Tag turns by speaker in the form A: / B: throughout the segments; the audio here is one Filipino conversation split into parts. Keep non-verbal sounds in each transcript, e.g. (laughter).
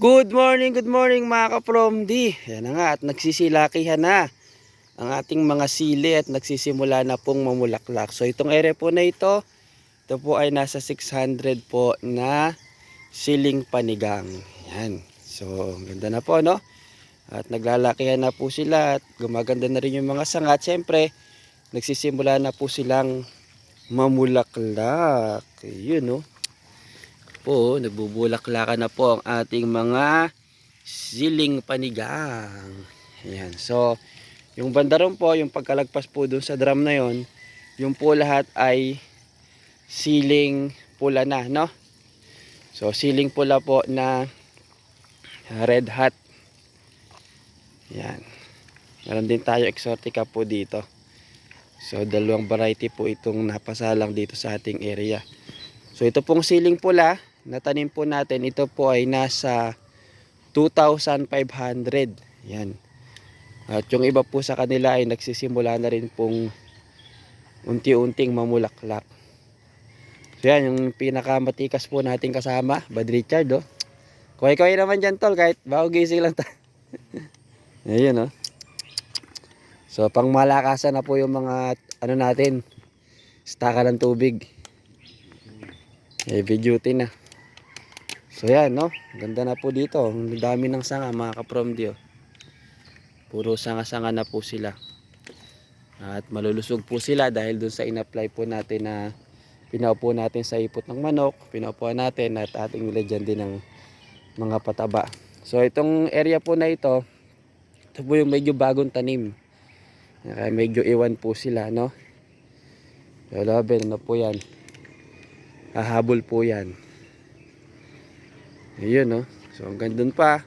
A: Good morning, good morning mga ka-from D. Yan na nga at nagsisilakihan na ang ating mga sili at nagsisimula na pong mamulaklak. So itong area po na ito, ito po ay nasa 600 po na siling panigang. Yan. So ganda na po no. At naglalakihan na po sila at gumaganda na rin yung mga sanga. At syempre, nagsisimula na po silang mamulaklak. Yun no po, nagbubulaklakan na po ang ating mga siling panigang. Ayan. So, yung banda ron po, yung pagkalagpas po dun sa drum na yon, yung po lahat ay siling pula na, no? So, siling pula po na red hot. Yan. Meron din tayo exotica po dito. So, dalawang variety po itong napasalang dito sa ating area. So, ito pong siling pula, natanim po natin, ito po ay nasa 2,500. Yan. At yung iba po sa kanila ay nagsisimula na rin pong unti-unting mamulaklak. So yan, yung pinakamatikas po natin kasama, Bad Richard, oh. Kuhay-kuhay naman dyan, tol, kahit bago gising lang tayo. (laughs) Ayun, oh. So, pang malakasan na po yung mga, ano natin, staka ng tubig. Heavy duty na. So yan, no? Ganda na po dito. Ang dami ng sanga, mga kaprom dio. Puro sanga-sanga na po sila. At malulusog po sila dahil dun sa in-apply po natin na pinaupo natin sa ipot ng manok, pinaupuan natin at ating nilagyan din ng mga pataba. So itong area po na ito, ito po yung medyo bagong tanim. Kaya medyo iwan po sila, no? So, labi, ano po yan? Hahabol po yan. Ayun, no? So, hanggang dun pa.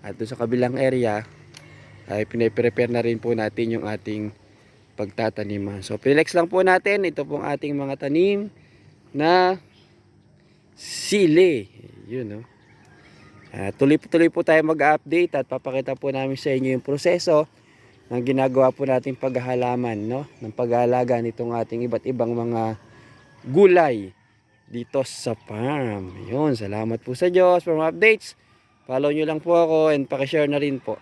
A: At doon sa kabilang area, ay pinaprepare na rin po natin yung ating pagtataniman. So, relax lang po natin. Ito pong ating mga tanim na sili. Yun, no? Uh, tuloy-tuloy po tayo mag-update at papakita po namin sa inyo yung proseso ng ginagawa po nating paghahalaman, no? Ng pag-aalaga nitong ating iba't ibang mga gulay dito sa farm. Yun, salamat po sa Diyos for mga updates. Follow nyo lang po ako and pakishare na rin po.